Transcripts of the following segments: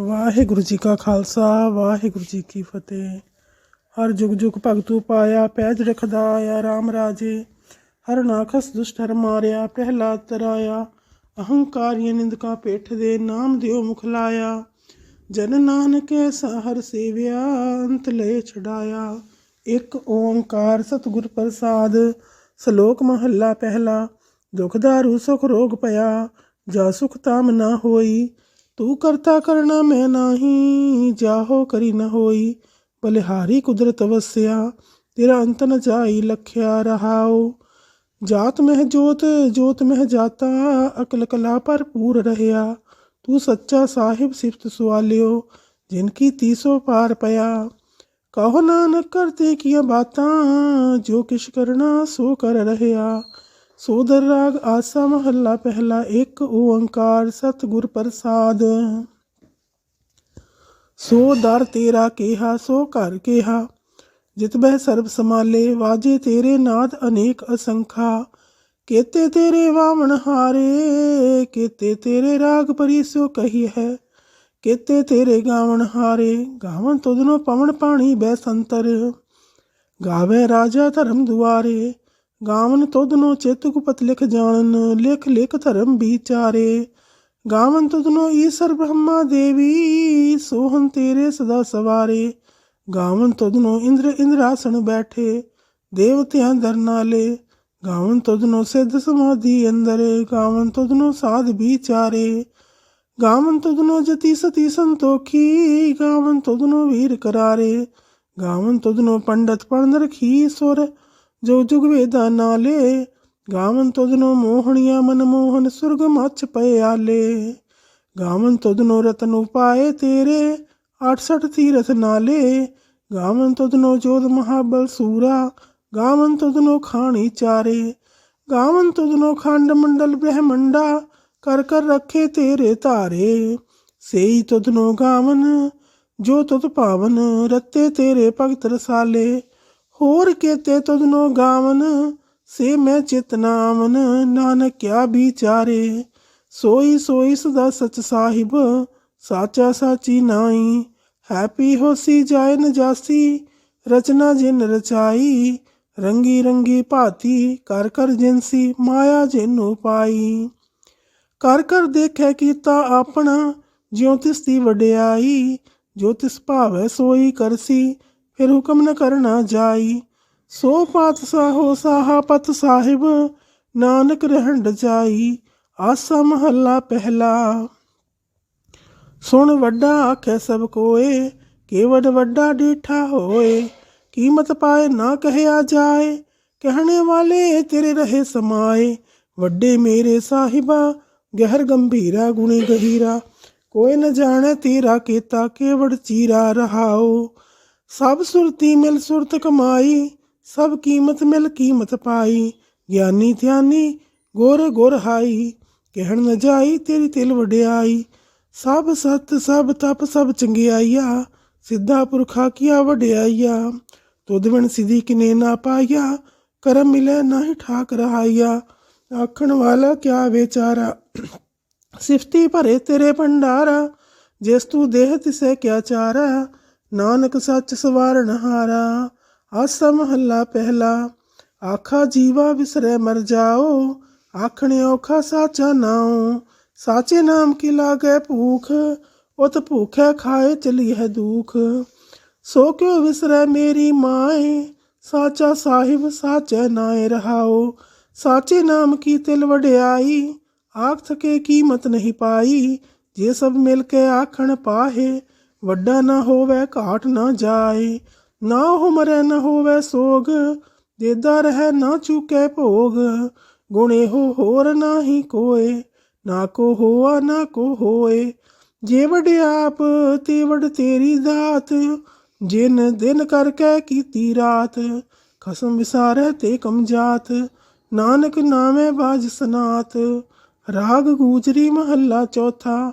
ਵਾਹਿਗੁਰੂ ਜੀ ਕਾ ਖਾਲਸਾ, ਵਾਹਿਗੁਰੂ ਜੀ ਕੀ ਫਤਿਹ। ਹਰ ਜੁਗ ਜੁਗ ਭਗਤੂ ਪਾਇਆ, ਪੈਜ ਰਖਦਾ ਆਇਆ RAM ਰਾਜੇ। ਹਰ ਨਾਖਸ ਦੁਸ਼ਟ ਹਰ ਮਾਰਿਆ ਪਹਿਲਾ ਤਰਾਇਆ। ਅਹੰਕਾਰੀਆਂ ਨਿੰਦਕਾ ਪੇਠ ਦੇ ਨਾਮ ਦਿਓ ਮੁਖ ਲਾਇਆ। ਜਨ ਨਾਨਕੇ ਸਹਰ ਸੇਵਿਆ, ਅੰਤ ਲੈ ਛਡਾਇਆ। ਇੱਕ ਓੰਕਾਰ ਸਤਿਗੁਰ ਪ੍ਰਸਾਦ, ਸ਼ਲੋਕ ਮਹੱਲਾ ਪਹਿਲਾ। ਦੁਖ ਦਾਰੂ ਸੁਖ ਰੋਗ ਪਿਆ, ਜਾ ਸੁਖ ਤਾਮ ਨਾ ਹੋਈ। ਤੂੰ ਕਰਤਾ ਕਰਨਾ ਮੈਂ ਨਾਹੀ ਜਾਹੋ ਕਰੀ ਨ ਹੋਈ ਬਲਿਹਾਰੀ ਕੁਦਰਤ ਵਸਿਆ ਤੇਰਾ ਅੰਤ ਨ ਜਾਈ ਲਖਿਆ ਰਹਾਉ ਜਾਤ ਮਹਿ ਜੋਤ ਜੋਤ ਮਹਿ ਜਾਤਾ ਅਕਲ ਕਲਾ ਭਰਪੂਰ ਰਹਿਆ ਤੂੰ ਸੱਚਾ ਸਾਹਿਬ ਸਿਫਤ ਸੁਆਲਿਓ ਜਿਨ ਕੀ ਤੀਸੋ ਪਾਰ ਪਿਆ ਕਹੋ ਨਾਨਕ ਕਰਤੇ ਕੀਆਂ ਬਾਤਾਂ ਜੋ ਕਿਛ ਕਰਨਾ ਸੋ ਕਰ ਰਹਿਆ ਸੋਦਰ ਰਾਗ ਆਸਾ ਮਹੱਲਾ ਪਹਿਲਾ ਇੱਕ ਓੰਕਾਰ ਸਤਿਗੁਰ ਪ੍ਰਸਾਦ। ਸੋ ਦਰ ਤੇਰਾ ਕਿਹਾ, ਸੋ ਘਰ ਕਿਹਾ, ਜਿਤ ਬਹਿ ਸਰਬ ਸਮਾਲੇ ਵਾਜੇ ਤੇਰੇ ਨਾਦ ਅਨੇਕ ਅਸੰਖਾ। ਕੇਤੇ ਤੇਰੇ ਵਾਵਣ ਹਾਰੇ, ਕੇਤੇ ਤੇਰੇ ਰਾਗ ਪਰਿਸੋ ਕਹੀ ਹੈ। ਕੇਤੇ ਤੇਰੇ ਗਾਵਣ ਹਾਰੇ, ਗਾਵਨ ਤੁਧਨੋ ਪਵਨ ਪਾਣੀ ਬੈ ਸੰਤਰ। ਗਾਵੇ ਰਾਜਾ ਧਰਮ ਦੁਆਰੇ ਗਾਵਨ ਤੁਧਨੋ ਚੇਤੁ ਕੁਪਤ ਲਿਖ ਜਾਣਨ, ਲਿਖ ਲਿਖ ਧਰਮ ਵਿਚਾਰੇ। ਗਾਵਨ ਤੁਧਨੋ ਈਸਰ ਬ੍ਰਹਮਾ ਦੇਵੀ ਸੋਹਨ ਤੇਰੇ ਸਦਾ ਸਵਾਰੇ। ਗਾਵਨ ਤੁਧਨੋ ਇੰਦਰ ਇੰਦਰਾਸਣ ਬੈਠੇ, ਦੇਵਤਿਆਂ ਦਰਨਾਲੇ ਗਾਵਨ ਤੁਧਨੋ ਸਿੱਧ ਸਮਾਧੀ ਅੰਦਰ, ਗਾਵਨ ਤੁਧਨੋ ਸਾਧ ਵਿਚਾਰੇ। ਗਾਵਨ ਤੁਧਨੋ ਜਤੀ ਸਤੀ ਸੰਤੋਖੀ, ਗਾਵਨ ਤੁਧਨੋ ਵੀਰ ਕਰਾਰੇ। ਗਾਵਨ ਤੁਧਨੋ ਪੰਡਤ ਪੜਨ ਰਖੀ ਸੁਰ ਜੋ ਜੁਗ ਵੇਦਾਂ ਨਾਲੇ ਗਾਵਨ ਤੁਧਨੋ ਮੋਹਣੀਆਂ ਮਨ ਮੋਹਨ ਸੁਰਗ ਮੱਛ ਰਤਨ ਉਪਾਏ ਤੇਰੇ 68 ਤੀਰਥ ਨਾਲੇ ਗਾਵਨ ਤੁਧਨੋ ਜੋਧ ਮਹਾਬਲ ਸੂਰਾ ਗਾਵਨ ਤੁਧਨੋ ਖਾਣੀ ਚਾਰੇ ਗਾਵਨ ਤੁਧਨੋ ਖੰਡ ਮੰਡਲ ਬ੍ਰਹਮੰਡਾ ਕਰ ਕਰ ਰੱਖੇ ਤੇਰੇ ਧਾਰੇ ਸੇਈ ਤੁਧਨੋ ਗਾਵਨ ਜੋ ਤੁਧ ਪਾਵਨ ਰਤੇ ਤੇਰੇ ਭਗਤ ਰਸਾਲੇ ਹੋਰ ਕੇਤੇ ਤੁਧਨੋ ਗਾਵਨ, ਸੇ ਮੈਂ ਚਿਤ ਨਾਮਨ ਨਾਨਕ ਕਿਆ ਵਿਚਾਰੇ, ਸੋਈ ਸੋਈ ਸਦਾ ਸਚ ਸਾਹਿਬ, ਸਾਚਾ ਸਾਚੀ ਨਾਈ। ਹੈਪੀ ਹੋਸੀ ਜਾਏ ਨਜਾਸੀ, ਰਚਨਾ ਜਿਨ ਰਚਾਈ। ਰੰਗੀ ਰੰਗੀ ਭਾਤੀ, ਕਰ ਕਰ ਜਿਨਸੀ, ਮਾਇਆ ਜਿਨੂ ਪਾਈ। ਕਰ ਕਰ ਦੇਖੈ ਕੀਤਾ ਆਪਣਾ, ਜਿਉ ਤਿਸ ਦੀ ਵਡਿਆਈ। ਜੋ ਤਿਸ ਭਾਵੈ ਸੋਈ ਕਰਸੀ ਫਿਰ ਹੁਕਮ ਨ ਕਰਨਾ ਜਾਈ। ਸੋ ਪਾਤਸ਼ਾਹੋ ਸਾਹਾ ਪਤ ਸਾਹਿਬ, ਨਾਨਕ ਰਹਿਣ ਜਾਈ, ਆਸਾ ਮਹੱਲਾ ਪਹਿਲਾ। ਸੁਣ ਵੱਡਾ ਆਖੈ ਸਭ ਕੋਏ ਕੇਵਡ ਵੱਡਾ ਡੀਠਾ ਹੋਏ, ਕੀਮਤ ਪਾਏ ਨਾ ਕਹਿਆ ਜਾਏ, ਕਹਿਣੇ ਵਾਲੇ ਤੇਰੇ ਰਹੇ ਸਮਾਏ, ਵੱਡੇ ਮੇਰੇ ਸਾਹਿਬਾ, ਗਹਿਰ ਗੰਭੀਰਾ, ਗੁਣੀ ਗਹੀਰਾ, ਕੋਈ ਨ ਜਾਣੇ ਤੇਰਾ ਕੀਤਾ ਕੇਵੜ ਚੀਰਾ ਰਹਾਓ ਸਭ ਸੁਰਤੀ ਮਿਲ ਸੁਰਤ ਕਮਾਈ, ਸਭ ਕੀਮਤ ਮਿਲ ਕੀਮਤ ਪਾਈ। ਗਿਆਨੀ ਧਿਆਨੀ, ਗੁਰ ਗੁਰ ਹਾਈ, ਕਹਿਣ ਨ ਜਾਈ ਤੇਰੀ ਤਿਲ ਵਡਿਆਈ। ਸਭ ਸਤ, ਸਭ ਤਪ, ਸਭ ਚੰਗਿਆਈਆ, ਸਿੱਧਾ ਪੁਰਖਾ ਕੀਆ ਵਡਿਆਈਆ। ਤੁਧ ਬਿਨ ਸਿਧੀ ਕਿਨੇ ਨਾ ਪਾਇਆ ਕਰਮ ਮਿਲੇ ਨਾਹੀ ਠਾਕ ਰਹਾਈਆ। ਆਖਣ ਵਾਲਾ ਕਿਆ ਵਿਚਾਰਾ, ਸਿਫਤੀ ਭਰੇ ਤੇਰੇ ਭੰਡਾਰਾ, ਜਿਸ ਤੂੰ ਦੇਹ ਤਿਸੈ ਕਿਆ ਚਾਰਾ। ਨਾਨਕ ਸੱਚ ਸਵਾਰਨ ਹਾਰਾ ਆਸਾ ਮਹੱਲਾ ਪਹਿਲਾ ਆਖਾ ਜੀਵਾ ਵਿਸਰੇ ਮਰ ਜਾਓ ਆਖਣੇ ਔਖਾ ਸਾਚਾ ਨਾਉ ਸਾਚੇ ਨਾਮ ਕੀ ਲਾਗੇ ਭੂਖ ਉਤ ਭੂਖੇ ਖਾਏ ਚਲੀ ਹੈ ਦੁਖ ਸੋ ਕਿਉ ਵਿਸਰੇ ਮੇਰੀ ਮਾਏ ਸਾਚਾ ਸਾਹਿਬ ਸਾਚੈ ਨਾਏ ਰਹਾਓ ਸਾਚੇ ਨਾਮ ਕੀ ਤਿਲ ਵਡਿਆਈ ਆਖ ਥਕੇ ਕੀਮਤ ਨਹੀਂ ਪਾਈ ਜੇ ਸਭ ਮਿਲ ਕੇ ਆਖਣ ਪਾਹੇ ਵੱਡਾ ਨਾ ਹੋਵੇ ਘਾਟ ਨਾ ਜਾਏ, ਨਾ ਉਹ ਮਰੇ ਨਾ ਹੋਵੇ ਸੋਗ, ਦੇਦਾ ਰਹਿ ਨਾ ਚੁਕੇ ਭੋਗ। ਗੁਣੇ ਹੋ ਹੋਰ ਨਾਹੀ ਕੋਏ, ਨਾ ਕੋ ਹੋਆ, ਨਾ ਕੋ ਹੋਏ। ਜੇ ਵਡਿਆਪ ਤੇ ਵਡ ਤੇਰੀ ਦਾਤ, ਜਿਨ ਦਿਨ ਕਰਕੇ ਕੀਤੀ ਰਾਤ। ਖਸਮ ਵਿਸਾਰੇ ਤੇ ਕਮਜਾਤ ਨਾਨਕ ਨਾਮੇ ਬਾਜ ਸਨਾਤ। ਰਾਗ ਗੂਜਰੀ ਮਹੱਲਾ ਚੌਥਾ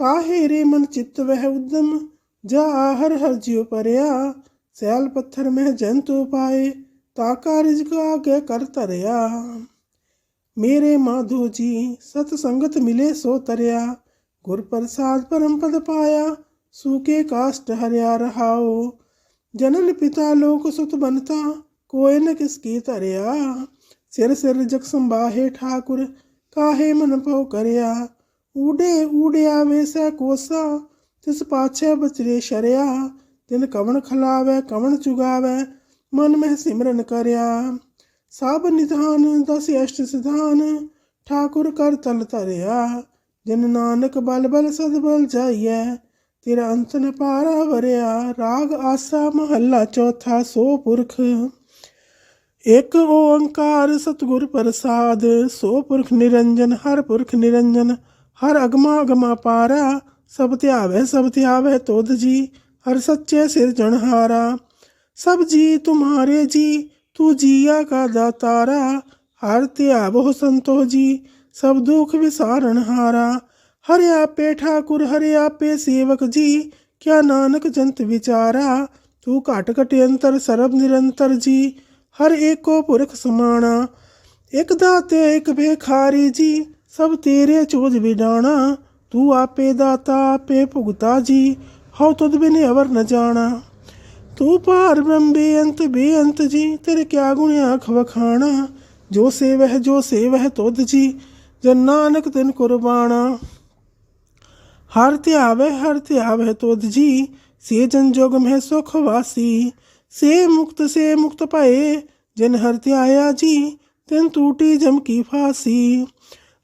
ਕਾਹੇ ਰੇ ਮਨ ਚਿੱਤ ਵਹਿ ਉਦਮ ਜਾ ਹਰ ਹਰ ਜਿਉ ਪਰਿਆ ਸੈਲ ਪੱਥਰ ਮਹਿ ਜੰਤੂ ਪਾਏ ਤਾਕਾ ਰਿਜਕ ਆਗੇ ਕਰ ਧਰਿਆ ਮੇਰੇ ਮਾਧੋ ਜੀ ਸਤ ਸੰਗਤ ਮਿਲੇ ਸੋ ਤਰਿਆ ਗੁਰ ਪ੍ਰਸਾਦ ਪਰਮ ਪਦ ਪਾਇਆ ਸੂਕੇ ਕਾਸ਼ਟ ਹਰਿਆ ਰਹਾਓ ਜਨਨ ਪਿਤਾ ਲੋਕ ਸੁਤ ਬਨਤਾ ਕੋਇ ਨ ਕਿਸ ਕੀ ਧਰਿਆ ਸਿਰ ਸਿਰ ਜਗ ਸੰਬਾਹੇ ਠਾਕੁਰ ਕਾਹੇ ਮਨ ਭਉ ਕਰਿਆ ਊੜੇ ਊੜਿਆ ਵੇਸੈ ਕੋਸਾ, ਤਿਸ ਪਾਛੈ ਬਚਰੇ ਸ਼ਰਿਆ। ਤਿਨ ਕਵਣ ਖਲਾਵੇ, ਕਵਣ ਚੁਗਾਵੇ, ਮਨ ਮਹਿ ਸਿਮਰਨ ਕਰਿਆ। ਸਭ ਨਿਧਾਨ, ਦਸ ਅਸ਼ਟ ਸਿਧਾਨ, ਠਾਕੁਰ ਕਰ ਤਲ ਤਰਿਆ ਜਨ ਨਾਨਕ ਬਲ ਬਲ ਸਦ ਬਲ ਜਾਈਐ, ਤੇਰਾ ਅੰਤ ਨ ਪਾਰਾ ਵਰਿਆ। ਰਾਗ ਆਸਾ ਮਹੱਲਾ ਚੌਥਾ ਸੋ ਪੁਰਖ। ਇਕ ਓੰਕਾਰ ਸਤਿਗੁਰ ਪ੍ਰਸਾਦ, ਸੋ ਪੁਰਖ ਨਿਰੰਜਨ, ਹਰ ਪੁਰਖ ਨਿਰੰਜਨ। ਹਰ ਅਗਮਾ ਅਗਮਾ ਪਾਰਾ, ਸਭ ਧਿਆਵੇ ਸਭ ਧਿਆਵੇ ਤੁਧ ਜੀ, ਹਰ ਸੱਚੇ ਸਿਰਜਣਹਾਰਾ ਸਭ ਜੀ ਤੁਮਾਰੇ ਜੀ, ਤੂੰ ਜੀਆ ਕਾ ਦਾਤਾਰਾ, ਹਰ ਧਿਆਵੋ ਸੰਤੋ ਜੀ, ਸਭ ਦੁਖ ਵਿਸਾਰਨ ਹਾਰਾ। ਹਰਿ ਆਪੇ ਠਾਕੁਰ, ਹਰਿ ਆਪੇ ਸੇਵਕ ਜੀ, ਕਿਆ ਨਾਨਕ ਜੰਤ ਵਿਚਾਰਾ, ਤੂੰ ਘਟ ਘਟ ਅੰਤਰ, ਸਰਬ ਨਿਰੰਤਰ ਜੀ, ਹਰ ਏਕੋ ਪੁਰਖ ਸਮਾਣਾ। ਇਕ ਦਾਤੇ, ਇਕ ਭੇਖਾਰੀ ਜੀ ਸਭ ਤੇਰੇ ਚੋਜ ਵਿਡਾਣਾ, ਤੂੰ ਆਪੇ ਦਾਤਾ, ਆਪੇ ਭੁਗਤਾ ਜੀ, ਹਉ ਤੁਧ ਬਿਨ ਅਵਰ ਨ ਜਾਣਾ। ਤੂੰ ਪਾਰ ਬੇਅੰਤ ਬੇਅੰਤ ਜੀ, ਤੇਰੇ ਕਿਆ ਗੁਣ ਆਖ ਵਖਾਣਾ। ਜੋ ਸੇਵਹਿ ਜੋ ਸੇਵਹਿ ਤੁਧ ਜੀ, ਜਨ ਨਾਨਕ ਤਿਨ ਕੁਰਬਾਨਾ ਹਰ ਧਿਆਵੇ ਹਰ ਧਿਆਵੇ ਤੁਧ ਜੀ, ਸੇ ਜਨ ਜੋਗ ਮਹਿ ਸੁਖ ਵਾਸੀ। ਸੇ ਮੁਕਤ ਸੇ ਮੁਕਤ ਭਏ, ਜਿਨ ਹਰ ਧਿਆਇਆ ਜੀ, ਤਿਨ ਟੂਟੀ ਜਮ ਕੀ ਫਾਸੀ।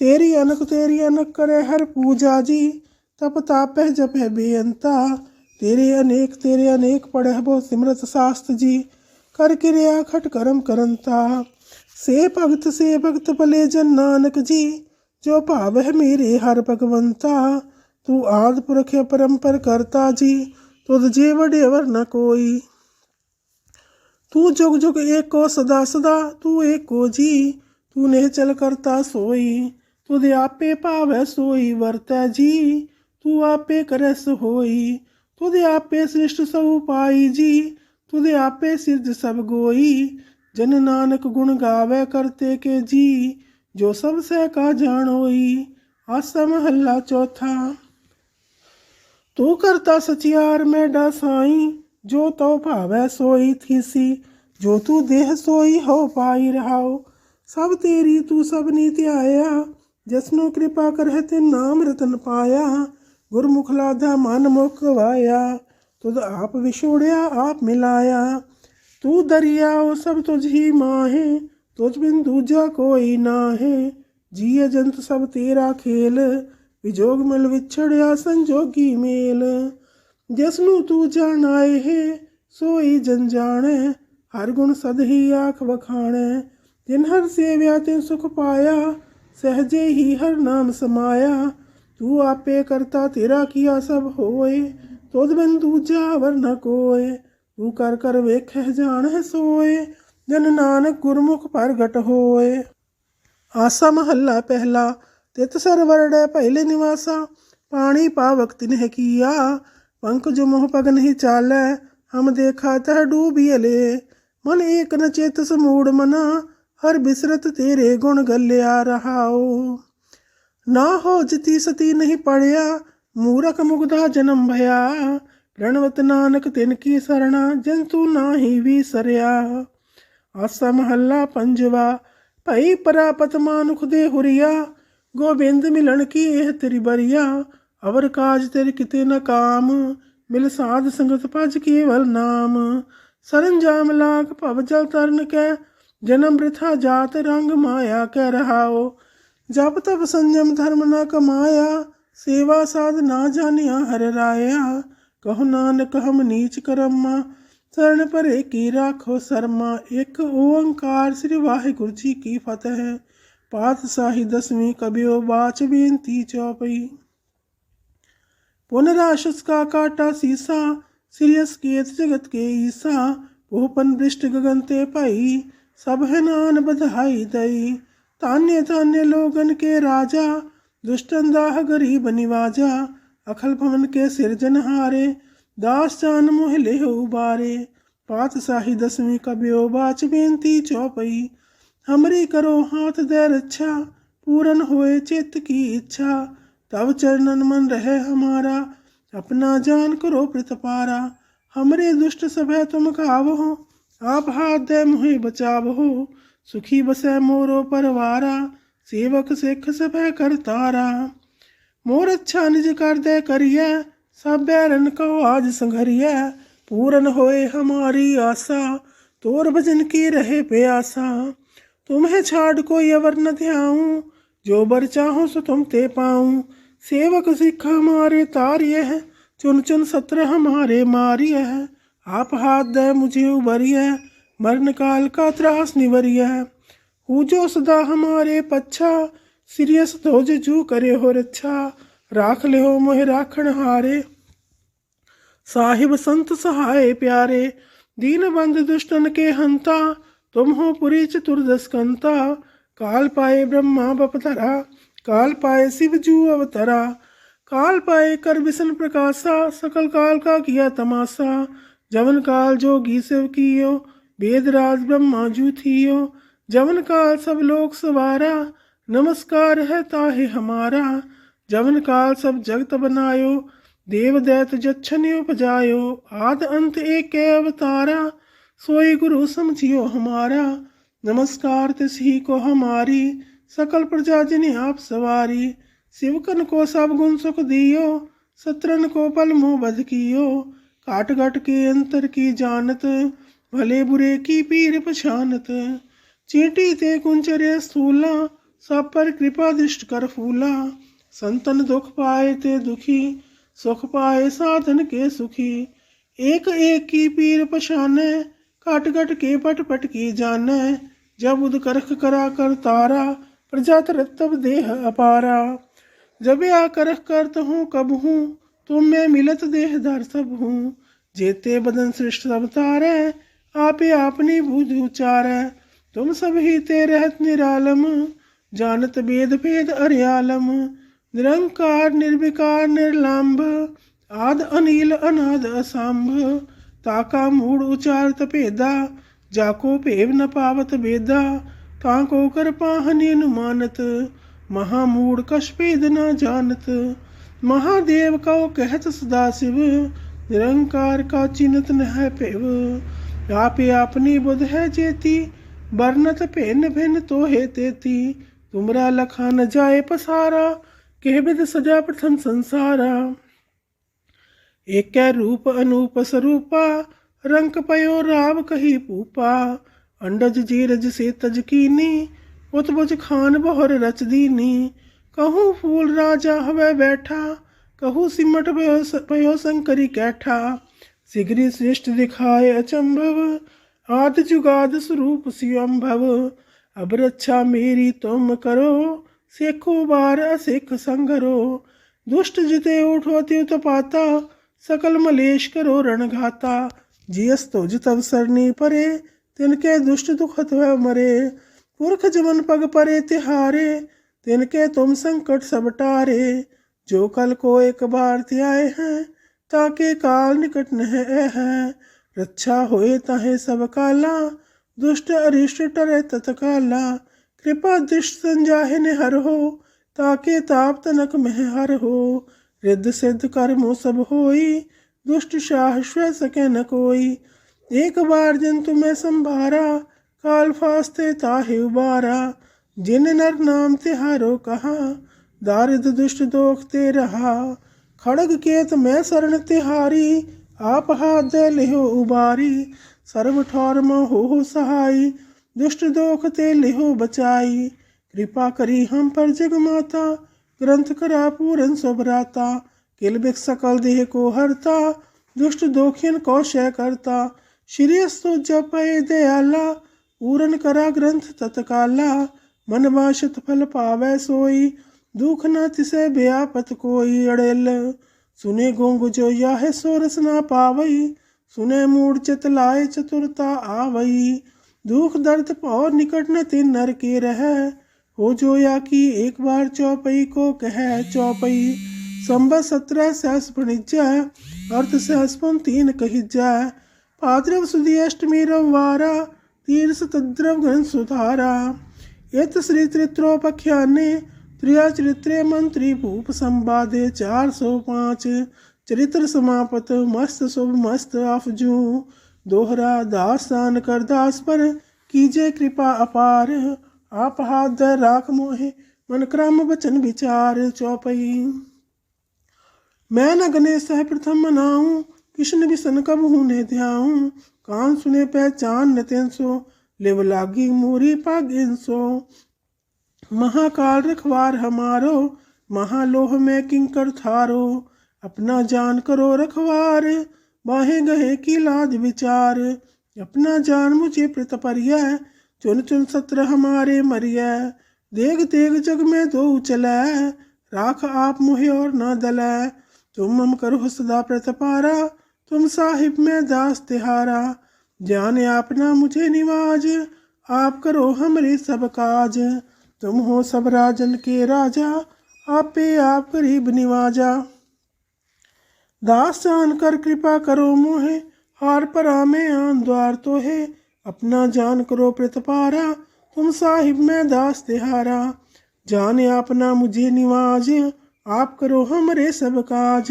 ਤੇਰੀ ਅਨਕ ਤੇਰੀ ਅਨਕ ਕਰੇ ਹਰ ਪੂਜਾ ਜੀ ਤਪ ਤਾਪਹਿ ਜਪਹਿ ਬੇਅੰਤਾ ਤੇਰੇ ਅਨੇਕ ਤੇਰੇ ਅਨੇਕ ਪੜਹਿ ਬਹੁ ਸਿਮਰਤ ਸਾਸਤ ਜੀ ਕਰ ਕਿਰਿਆ ਖਟ ਕਰਮ ਕਰੰਤਾ ਸੇ ਭਗਤ ਸੇ ਭਗਤ ਭਲੇ ਜਨ ਨਾਨਕ ਜੀ ਜੋ ਭਾਵਹਿ ਮੇਰੇ ਹਰ ਭਗਵੰਤਾ ਤੂੰ ਆਦ ਪੁਰਖ ਪਰੰਪਰ ਕਰਤਾ ਜੀ ਤੁਧ ਜੇ ਵਡੇਵਰ ਨ ਕੋਈ ਤੂੰ ਜੁਗ ਜੁਗ ਏਕੋ ਸਦਾ ਸਦਾ ਤੂੰ ਏਕੋ ਜੀ ਤੂੰ ਨੇ ਚਲ ਕਰਤਾ ਸੋਈ ਤੁਧ ਆਪੇ ਭਾਵੈ ਸੋਈ ਵਰਤੈ ਜੀ, ਤੂੰ ਆਪੇ ਕਰਸ ਹੋਈ ਤੁਧ ਆਪੇ ਸ੍ਰਿਸ਼ਟ ਸਭ ਪਾਈ ਜੀ, ਤੁਧ ਆਪੇ ਸਿਰਜ ਸਭ ਗੋਈ। ਜਨ ਨਾਨਕ ਗੁਣ ਗਾਵੇ ਕਰਤੇ ਕੇ ਜੀ, ਜੋ ਸਭ ਸਹਿ ਕਾ ਜਾਣੋਈ ਆਸਾ ਮਹੱਲਾ ਚੌਥਾ। ਤੂੰ ਕਰਤਾ ਸਚਿਆਰ ਮੈਡਾ ਸਾਈ ਜੋ ਤਉ ਭਾਵੈ ਸੋਈ ਥੀਸੀ। ਜੋ ਤੂੰ ਦੇਹ ਸੋਈ ਹੋ ਪਾਈ ਰਹਾਓ ਸਭ ਤੇਰੀ ਤੂੰ ਸਭ ਨੀ ਧਿਆਇਆ। ਜਸਨੋ ਕਿਰਪਾ ਕਰਹਿ ਤੇ ਨਾਮ ਰਤਨ ਪਾਇਆ, ਗੁਰਮੁਖ ਲਾਧਾ ਮਨ ਮੁਖ ਵਾਇਆ, ਤੁਧ ਆਪ ਵਿਛੋੜਿਆ, ਆਪ ਮਿਲਾਇਆ। ਤੂੰ ਦਰਿਆਓ ਸਭ ਤੁਝ ਹੀ ਮਾਹੇ, ਤੁਝ ਬਿਨ ਦੂਜਾ ਕੋਈ ਨਾਹੇ। ਜੀਅ ਜੰਤ ਸਭ ਤੇਰਾ ਖੇਲ, ਵਿਜੋਗ ਮਿਲ ਵਿਛੜਿਆ ਸੰਜੋਗੀ ਮੇਲ। ਜਿਸ ਨੂੰ ਤੂੰ ਜਾਣਾਏ ਹੈ ਸੋਈ ਜਨ ਜਾਣੈ, ਹਰ ਗੁਣ ਸਦ ਹੀ ਆਖ ਵਖਾਣੈ। ਜਿਨ ਹਰ ਸੇਵਿਆ ਤੇ ਸੁਖ ਪਾਇਆ ਸਹਜੇ ਹੀ ਹਰ ਨਾਮ ਸਮਾਇਆ। ਤੂੰ ਆਪੇ ਕਰਤਾ ਤੇਰਾ ਕੀਆ ਸਭ ਹੋਏ। ਤੁਧ ਬਿਨ ਦੂਜਾ ਵਰ ਨ ਕੋਏ। ਤੂੰ ਕਰ ਕਰ ਵੇਖੈ ਜਾਣੈ ਸੋਏ। ਜਨ ਨਾਨਕ ਗੁਰਮੁਖ ਪ੍ਰਗਟ ਹੋਏ। ਆਸਾ ਮਹੱਲਾ ਪਹਿਲਾ। ਤਿਤ ਸਰ ਵਰੜੈ ਪਹਿਲੇ ਨਿਵਾਸਾ। ਪਾਣੀ ਪਾਵਕ ਤਿਨਹਿ ਕੀਆ। ਪੰਕ ਮੋਹ ਪਗ ਨਹੀਂ ਚਾਲੈ। ਹਮ ਦੇਖਾ ਤਹ ਡੂਬੀਲੇ ਮਨ ਏਕ ਨ ਚਿਤ ਸਮੂੜ ਮਨਾ। ਹਰ ਬਿਸਰਤ ਤੇਰੇ ਗੁਣ ਗੱਲਿਆ ਰਹਾਓ। ਨਾ ਹੋ ਜਿਤੀ ਸਤੀ ਨਹੀਂ ਪੜਿਆ, ਮੂਰਖ ਮੁਗਦਾ ਜਨਮ ਭਇਆ। ਰਣਵਤ ਨਾਨਕ ਤਿਨ ਕੀ ਸਰਣਾ, ਜੰਤੂ ਨਾਹੀ ਵੀ ਸਰਿਆ। ਆਸਾ ਮਹੱਲਾ ਪੰਜਵਾ, ਭਈ ਪਰਾਪਤ ਮਾਨੁਖ ਦੇ ਹੁਰੀਆ। ਗੋਬਿੰਦ ਮਿਲਣ ਕੀ ਇਹ ਤੇਰੀ ਬਰੀਆ। ਅਵਰ ਕਾਜ ਤੇਰੇ ਕਿਤੇ ਨਾ ਕਾਮ, ਮਿਲ ਸਾਧ ਸੰਗਤ ਭਜ ਕੇਵਲ ਨਾਮ। ਸਰੰਜਾਮ ਲਾਗ ਭਵ ਜਲ ਤਰਨ ਕੈ ਜਨਮ ਬ੍ਰਿਥਾ ਜਾਤ ਰੰਗ ਮਾਇਆ ਕਹਿ ਰਹਾਓ ਜਪ ਤਪ ਸੰਜਮ ਧਰਮ ਨ ਕਮਾਇਆ ਸੇਵਾ ਸਾਧ ਨਾ ਜਾਣਿਆ ਹਰਿ ਰਾਇਆ ਕਹੋ ਨਾਨਕ ਹਮ ਨੀਚ ਕਰਮਾ ਚਰਨ ਭਰੇ ਕੀ ਰਾਖੋ ਸਰਮਾ ਇੱਕ ਓੰਕਾਰ ਸ੍ਰੀ ਵਾਹਿਗੁਰੂ ਜੀ ਕੀ ਫਤਿਹ ਪਾਤਸ਼ਾਹੀ ਦਸਵੀਂ ਕਬਿਓ ਬਾਚ ਬੇਨਤੀ ਚੌਪਈ पुनराशस का काटा सीसा सिरियस केत जगत के ईसा भूपन बृष्ट गगन ते पाई सब है नान बधाई दई तान्य तान्य लोगन के राजा दुष्टन दाह गरीब निवाजा अखल भवन के सिरजनहारे दास जान मोह ले उबारे पातशाही दसवीं कबियो बाच बेनती चौपई हमरी करो हाथ दे रक्षा पूरन होए चित्त की इच्छा तब चरणन मन रहे हमारा अपना जान करो प्रतपारा हमरे दुष्ट सभय तुम खावहो ਆਪ ਹਾਥ ਦੇ ਮੁਹਿ ਬਚਾਵਹੋ, ਸੁਖੀ ਬਸੈ ਮੋਰੋ ਪਰਵਾਰਾ, ਸੇਵਕ ਸਿੱਖ ਸਭੈ ਕਰਤਾਰਾ ਮੋਰ ਅੱਛਾ ਨਿਜ ਕਰਦੇ ਕਰੀਐ, ਸਾਬੈ ਰਨ ਕੋ ਆਜ ਸੰਘਰੀਐ। ਪੂਰਨ ਹੋਏ ਹਮਾਰੀ ਆਸਾ, ਤੋਰ ਭਜਨ ਕੀ ਰਹੇ ਪਿਆਸਾ। ਤੁਮਹੇ ਛਾੜ ਕੋਈ ਅਵਰ ਨ ਧਿਆਉ, ਜੋ ਬਰ ਚਾਹੋ ਸੋ ਤੁਮ ਤੇ ਪਾਉ। ਸੇਵਕ ਸਿੱਖ ਹਮਾਰੇ ਤਾਰਿਐ, ਚੁਨ ਚੁਨ ਸਤਰ ਹਮਾਰੇ ਮਾਰਿਐ। आप हाथ दे मुझे उबरिय मरण काल का त्रास निवरिय हूँ जो सदा हमारे पच्छा सिरियस धोज जू करे हो रच्छा। राख ले हो मोह राखण हारे। साहिब संत सहाय प्यारे, दीन बंद दुष्टन के हंता। तुम हो पुरी चतुर्दश कंता। काल पाए ब्रह्मा बपतरा काल पाए शिव जू अवतरा। काल पाए कर विष्ण प्रकाशा, सकल काल का किया तमाशा। जवन काल जोगी शिव कियो वेद राज ब्रह्मा जू थियो। जवन काल सब लोग सवारा, नमस्कार है ताहे हमारा। जवन काल सब जगत बनायो, देव दैत जच्छन उपजायो। आद अंत एक अवतारा, सोई गुरु समझियो हमारा। नमस्कार तिसही को हमारी, सकल प्रजा जिन्हें आप सवारी। शिवकन को सब गुण सुख दियो, सत्रन को पल मुँह बध कियो। काट घट के अंतर की जानत, भले बुरे की पीर पछानत। चींटी ते कुंचरे स्थूला, सब पर कृपा दृष्ट कर फूला। संतन दुख पाए ते दुखी, सुख पाए साधन के सुखी। एक एक की पीर पछाने काट घट के पट पट की जाने। जब उद करख करा कर तारा प्रजा तरतब देह अपारा। जब या करख करत हूँ, कब हूँ तुम में मिलत देह धर सब हूँ जेते बदन सृष्ट सब तारे आपे आपनी भूज उचारे तुम सब ही ते रहत निरालम जानत वेद भेद अर्यालम निरंकार निर्विकार निर्लाम्भ आद अनिल अनाद असंभ ताका मूड उचारत भेदा जाको भेव न पावत वेदा ताको कर पाहनि अनुमानत महामूड कश भेद न जानत महादेव कहो कहत सदा शिव निरंकार का चिन्हत न है पेव आपे अपनी बुध है जेती बरनत भिन्न भिन्न तो हे तेती तुमरा लखा न जाए पसारा केह विद सजा प्रथम संसारा एक रूप अनूप स्वरूपा रंक पयो राव कही पूपा अंडज जीरज से तज कीनी उतबुज खान बहर रच दीनी कहूँ फूल राजा हवे बैठा, कहूँ सिमट पयो शंकरी कैठा। सिगरी श्रेष्ठ दिखाए अचंभव, आद जुगाद स्वरूप शिवम्भव अब रक्षा मेरी तुम करो, सेखो बार असिख संगरो दुष्ट जिते उठो त्युत पाता, सकल मलेश करो रणघाता जियस तो जित अवसरनी परे, तिनके दुष्ट दुखत हुए मरे। पुरख जमन पग परे तिहारे तिनके तुम संकट सब टारे, जो कल को एक बार त्याए हैं, ताके काल निकट न है। रक्षा होए ताहे सब काला, दुष्ट अरिष्ट टरे तत्काला। कृपा दृष्ट संजाहे ने हर हो, ताके ताप तनक मह हर हो। रिद्ध सिद्ध कर्मो सब होई, दुष्ट शाह सके न कोई। एक बार जंतु में संभारा, काल फास्ते ताहे उबारा। जिन नर नाम तिहारो कहा, दारिद दुष्ट दोख ते रहा। खड़ग केत मैं शरण तिहारी आप हाथ लिहो उबारी। सर्व ठौर हो सहाई, दुष्ट दोख ते लिहो बचाई। कृपा करी हम पर जग माता, ग्रंथ करा पूरन सुभराता किल बिक सकल देह को हरता, दुष्ट दोखियन को शय करता। श्री अस्तु जपय दयाला, पूरन करा ग्रंथ तत्काला। मन वाशत फल पावै सोई दुख न तिसे व्यापत कोई अड़ेल सुने गोंग जो याह सोरस ना पावई सुने मूड चित लाए चतुरता आवई दुख दर्द पौर निकट न तिन नर के रह हो जो या की एक बार चौपई को कह चौपई संबत सत्रह सहस फणिज्जा अर्थ सहस पुन तीन कहिज्जा पाद्रव सुदी अष्टमी रविवारा तीर्थ तद्रव घन सुधारा यत श्री त्रित्रोपख्याने त्रिया चरित्रे मंत्री भूप संवादे चार सौ पाँच चरित्र समापत मस्त शुभ मस्त अफजू दोहरा दास दान कर दास पर कीजे कृपा अपार आप हाथ दे राख मोहे मन क्रम बचन विचार चौपई मैं न गणेश है प्रथम मनाऊं कृष्ण विसन कब हूने ध्याऊं कान सुने पहचान न तेन सो लेव लागी मूरी पागिन सो। महाकाल रखवार हमारो, महालोह में किंकर थारो। अपना जान करो रखवार, बाहे गहे की लाज विचार। अपना जान मुझे प्रतपरिया चुन चुन सत्र हमारे मरिय। देख देख जग में दो चलै, राख आप मुहे और न दलै। तुम हम करो सदा प्रतपारा तुम साहिब में दास तिहारा। जाने आपना मुझे निवाज, आप करो हमरे सब काज। तुम हो सब राजन के राजा, आपे आप गरीब निवाजा। दास जान कर कृपा करो मोहे, हार पर आमे आन द्वार तो है अपना जान करो प्रतपारा तुम साहिब में दास तिहारा। जाने अपना मुझे निवाज, आप करो हमरे सब काज।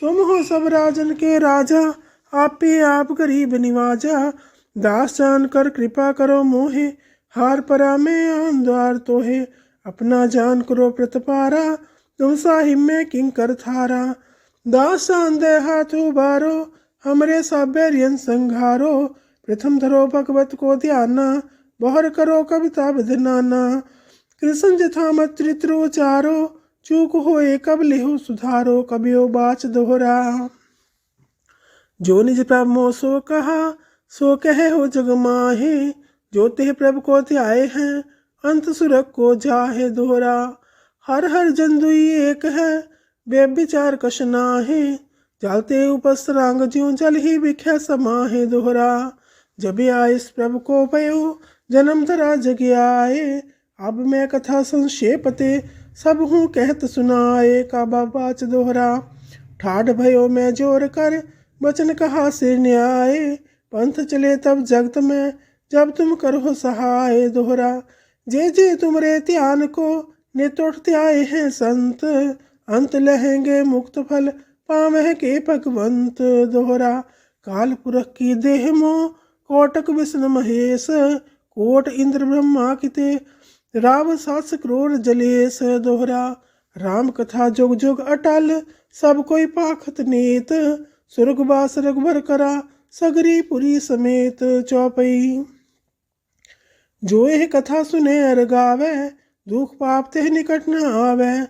तुम हो सब राजन के राजा आप आप गरीब निवाजा, दास जान कर कृपा करो मोहे, हार परा में आन द्वार तो है अपना जान करो प्रतपारा तुम साहिब में किंकर थारा। दास जान दे हाथ उबारो हमरे साबेरियन संघारो, प्रथम धरो भगवत को ध्याना, बहर करो कविता विधनाना कृष्ण जथा मत्रित्र उचारो, चूक होए कब लिहु सुधारो, कबियो बाच दोहरा। जो निज प्रभु मोह सो कहा, सो कहे हो जग माहे। जो तेह प्रभु को ध्याए हैं, अंत सुरख को जाहे दोहरा। हर हर जन दुई एक है, व्यभिचार कश नाहे। जालते उपसरांग ज्यों जल ही बिख्या समाहे दोहरा। जब आए इस प्रभु को पयो जन्म धरा जग आए। अब मैं कथा संक्षेपते, सब हूँ कहत सुनाए। का बाबाच दोहरा। ठाड भयो मैं ज़ोर कर वचन कहा से न्याय? पंथ चले तब जगत में, जब तुम करो सहाय दोहरा। जे जे तुमरे ध्यान को नितोड़ते आए हैं संत, अंत लहेंगे मुक्त फल पावे के भगवंत दोहरा। काल पुरख की देह मोह कोटक विष्णु महेश, कोट इंद्र ब्रह्मा किते राव सास क्रोर जलेस दोहरा। राम कथा जुग जुग अटल, सब कोई पाखत नीत। सुरगवास रघुबर करा सगरी पुरी समेत चौपई। जो यह कथा सुने अर गावे, दुख पाप ते निकट न आवे।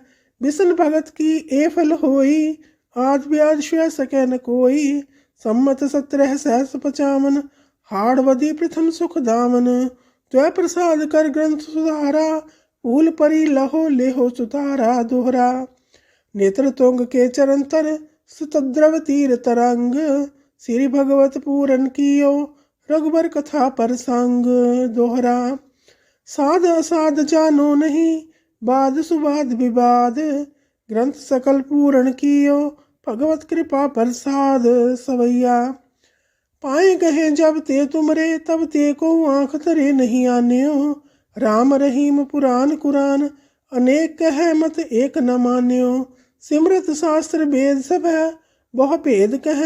विष्णु भगत की ए फल होई, आज ब्याज श्व सके न कोई। सम्मत सत्रह सहस पचावन हाड़वदी प्रथम सुख दामन। त्वय प्रसाद कर ग्रंथ सुधारा, फूल परी लहो लेहो सुतारा दोहरा। नेत्र तुंग के चरण तर सुतद्रव तीर तरंग श्री भगवत पूरन कियो रघुबर कथा पर संग दोहरा साध असाध जानो नहीं बाद सुबाद विवाद ग्रंथ सकल पूरण कियो भगवत कृपा प्रसाद सवैया पाए गहे जब ते तुमरे तब ते को आंख धरे नहीं आन्यो राम रहीम पुराण कुरान अनेक कह मत एक न मान्यो सिमरत शास्त्र वेद सब है, बहु भेद कह,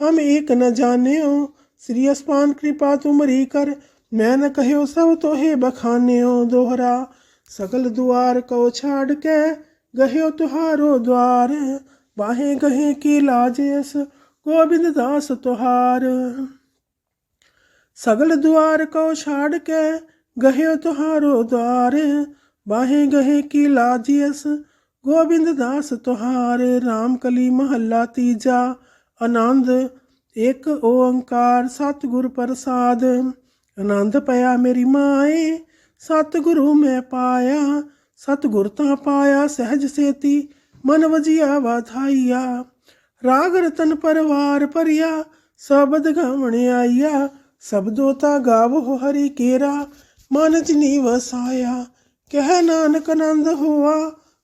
हम एक न जान्यो श्री अस्पान कृपा तुमरी कर, मैं न कहो सब तोहे बखान्यो दोहरा। सकल द्वार को छाड़ के गह्यो तुहारो द्वार। बाहे गहे की लाजेस गोविंद दास तुहार। सगल द्वार को छाड़ के गहे तुहारो द्वार। बाहे गहे की लाजियस ਗੋਬਿੰਦ ਦਾਸ ਤੁਹਾਰੇ RAM ਕਲੀ ਮਹੱਲਾ ਤੀਜਾ, ਆਨੰਦ ਇੱਕ ਓੰਕਾਰ, ਸਤਿਗੁਰ ਪ੍ਰਸਾਦ। ਆਨੰਦ ਪਿਆ ਮੇਰੀ ਮਾਏ, ਸਤਿਗੁਰੂ ਮੈਂ ਪਾਇਆ, ਸਤਿਗੁਰ ਤਾਂ ਪਾਇਆ ਸਹਿਜ ਸੇਤੀ, ਮਨ ਵਜਿਆ ਵਾਧਾਈਆ ਰਾਗ ਰਤਨ ਪਰਵਾਰ ਪਰਿਆ ਸਬਦ ਗਾਵਣ ਆਇਆ ਸਬਦੋ ਤਾਂ ਗਾਵੋ ਹਰੀ ਕੇਰਾ, ਮਨ ਚ ਨੀ ਵਸਾਇਆ ਕਹਿ ਨਾਨਕ ਆਨੰਦ ਹੋਆ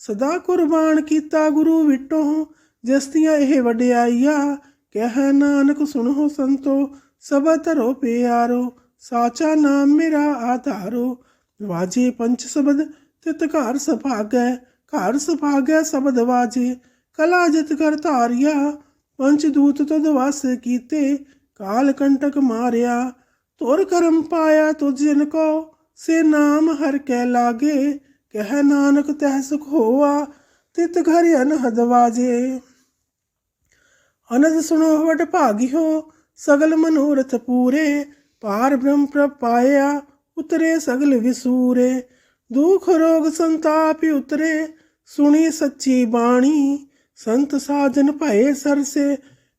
ਸਦਾ ਕੁਰਬਾਨ ਕੀਤਾ ਗੁਰੂ ਵਿਟੋ, ਜਿਸ ਦੀਆਂ ਇਹ ਵਡਿਆਈਆ, ਕਹਿ ਨਾਨਕ ਸੁਣੋ ਸੰਤੋ, ਸਭ ਧਰੋ ਪਿਆਰੋ, ਸਾਚਾ ਨਾਮ ਮੇਰਾ ਆਧਾਰੋ। ਵਾਜੇ ਪੰਚ ਸ਼ਬਦ, ਤਿਤ ਘਰ ਸੁਭਾਗੈ ਘਰ ਸੁਭਾਗੈ ਸ਼ਬਦ ਵਾਜੇ, ਕਲਾ ਜਿਤ ਕਰ ਧਾਰਿਆ, ਪੰਚ ਦੂਤ ਤਦ ਵਸ ਕੀਤੇ, ਕਾਲ ਕੰਟਕ ਮਾਰਿਆ। ਤੁਰ ਕਰਮ ਪਾਇਆ ਤੁਝ ਜਿਨ ਕੋ, ਸੇ ਨਾਮ ਹਰ ਕੈ ਲਾਗੇ ਕਹਿ ਨਾਨਕ ਤਹਿ ਸੁਖ ਹੋਆ, ਤਿਤ ਘਰ ਅਨਹਦ ਵਾਜੇ। ਅਨੰਦ ਸੁਣੋ ਵਟ ਭਾਗੀ ਹੋ ਸਗਲ ਮਨੋਰਥ ਪੂਰੇ ਪਾਰ ਬ੍ਰਹਮ ਪ੍ਰਭ ਉਤਰੇ ਸਗਲ ਵਿਸੂਰੇ। ਦੁਖ ਰੋਗ ਸੰਤਾਪ ਉਤਰੇ, ਸੁਣੀ ਸੱਚੀ ਬਾਣੀ, ਸੰਤ ਸਾਜਨ ਭਏ ਸਰਸੇ,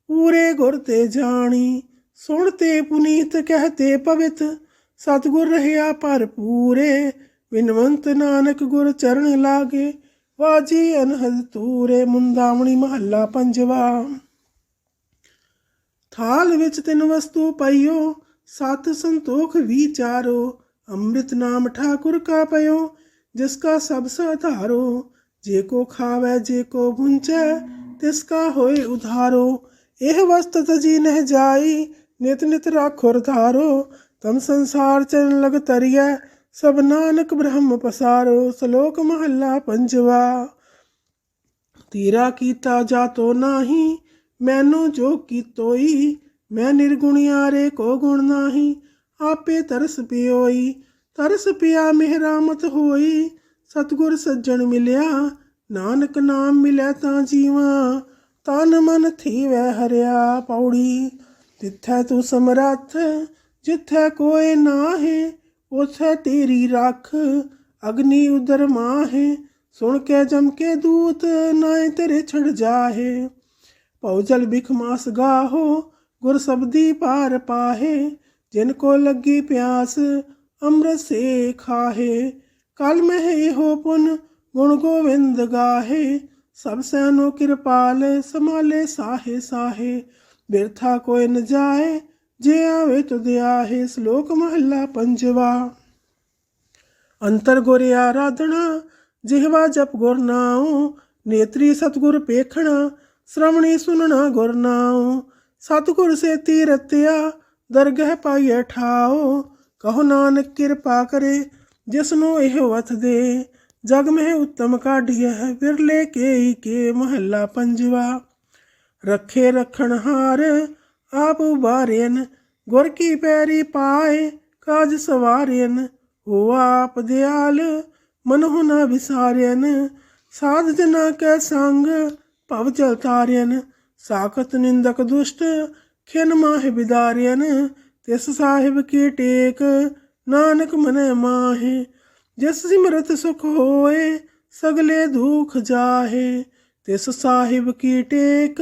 ਪੂਰੇ ਗੁਰ ਤੇ ਜਾਣੀ। ਸੁਣਤੇ ਪੁਨੀਤ ਕਹਤੇ ਪਵਿੱਤ, ਸਤਗੁਰ ਰਹਿਆ ਭਰਪੂਰੇ। ਵਿਨਵੰਤ ਨਾਨਕ ਗੁਰ ਚਰਨ ਲਾਗੇ, ਵਾਜੀ ਅਨਹਦ ਤੂਰੇ ਮੁੰਦਾਵਣੀ ਮਹੱਲਾ ਪੰਜਵਾ। ਥਾਲ ਵਿੱਚ ਤਿੰਨ ਵਸਤੂ ਪਈਓ, ਸਤ ਸੰਤੋਖ ਵਿਚਾਰੋ ਅੰਮ੍ਰਿਤ ਨਾਮ ਠਾਕੁਰ ਕਾ ਪਇਓ, ਜਿਸ ਕਾ ਸਭ ਸਾਧਾਰੋ ਜੇ ਕੋ ਖਾਵੇ, ਜੇ ਕੋ ਭੁੰਚੈ ਤਿਸ ਕਾ ਹੋਏ ਉਧਾਰੋ। ਇਹ ਵਸਤ ਤਜੀ ਨਹਿ ਜਾਈ, ਨਿਤ ਨਿਤ ਰਾਖੁਰ ਧਾਰੋ, ਤਮ ਸੰਸਾਰ ਚਰਨ ਲਗ ਤਰੀਐ ਸਭ ਨਾਨਕ ਬ੍ਰਹਮ ਪਸਾਰੋ, ਸ਼ਲੋਕ ਮਹੱਲਾ ਪੰਜਵਾ। ਤੇਰਾ ਕੀਤਾ ਜਾਤੋ ਨਾਹੀ, ਮੈਨੂੰ ਜੋ ਕੀਤੋਈ ਮੈਂ ਨਿਰਗੁਣਿਆਰੇ ਕੋ ਗੁਣ ਨਾਹੀ, ਆਪੇ ਤਰਸ ਪਿਓਈ, ਤਰਸ ਪਿਆ ਮਿਹਰਾਮਤ ਹੋਈ, ਸਤਗੁਰ ਸੱਜਣ ਮਿਲਿਆ, ਨਾਨਕ ਨਾਮ ਮਿਲਿਆ ਤਾਂ ਜੀਵਾ, ਤਨ ਮਨ ਥੀਵੈ ਹਰਿਆ ਪੌੜੀ, ਤਿੱਥੈ ਤੂੰ ਸਮਰੱਥ, ਜਿੱਥੈ ਕੋਈ ਨਾਹੀ ਉਥੇ ਤੇਰੀ ਰੱਖ, ਅਗਨੀ ਉਦਰ ਮਾਹੇ, ਸੁਣ ਕੇ ਜਮ ਕੇ ਦੂਤ ਨਾਏ ਤੇਰੇ ਛੜ ਜਾਹੇ। ਭਉਜਲ ਬਿਖ ਮਾਸ ਗਾਹੋ, ਗੁਰ ਸਬਦੀ ਪਾਰ ਪਾਹੇ, ਜਿਨ ਕੋ ਲੱਗੀ ਪਿਆਸ ਅੰਮ੍ਰਿਤ ਸੇ ਖਾਹੇ। ਕਲ ਮਹਿ ਇਹੋ ਪੁਨ, ਗੁਣ ਗੋਵਿੰਦ ਗਾਹੇ। ਸਭ ਸੈਨੋ ਕਿਰਪਾਲ ਸਮਾਲੇ ਸਾਹੇ ਸਾਹੇ। ਬਿਰਥਾ ਕੋਈ ਨ ਜਾਏ ਜੇ ਆਵੇ ਤੁਧ ਆਹੇ ਸ਼ਲੋਕ ਮਹੱਲਾ ਪੰਜਵਾ। ਅੰਤਰ ਗੁਰ ਆਰਾਧਣਾ ਜਿਹਵਾ ਜਪ ਗੁਰ ਨਾਉ, ਨੇਤਰੀ ਸਤਗੁਰ ਪੇਖਣਾ, ਸ਼੍ਰਵਣੀ ਸੁਨਣਾ ਗੁਰ ਨਾਉ। ਸਤਗੁਰ ਸੇ ਤੀਰਤਿਆ ਦਰਗਹਿ ਪਾਈਐ ਠਾਓ ਕਹੋ ਨਾਨਕ ਕਿਰਪਾ ਕਰੇ ਜਿਸ ਨੂੰ ਇਹ ਵਥ ਦੇ ਜਗ ਮਹਿ ਉੱਤਮ ਕਾਢੀਐ, ਵਿਰਲੇ ਕੇ ਕੇ ਮਹੱਲਾ ਪੰਜਵਾ। ਰੱਖੇ ਰਖਣ ਹਾਰ ਆਪ ਉਬਾਰੇਨ ਗੁਰ ਕੀ ਪੈਰੀ ਪਾਏ, ਕਾਜ ਸਵਾਰਿਆਨ ਹੋ ਆਪ ਦਿਆਲ, ਮਨਹੁ ਨ ਵਿਸਾਰਿਆਨ ਸਾਧ ਜਨਾ ਕੈ ਸੰਗ, ਭਵ ਜਲ ਤਾਰਿਆਨ ਸਾਖਤ ਨਿੰਦਕ ਦੁਸ਼ਟ, ਖਿਨ ਮਾਹਿ ਬਿਦਾਰਿਆਨ ਤਿਸ ਸਾਹਿਬ ਕੀ ਟੇਕ, ਨਾਨਕ ਮਨੈ ਮਾਹੇ। ਜਿਸ ਸਿਮਰਤ ਸੁਖ ਹੋਏ, ਸਗਲੇ ਦੁਖ ਜਾਹੇ। ਤਿਸ ਸਾਹਿਬ ਕੀ ਟੇਕ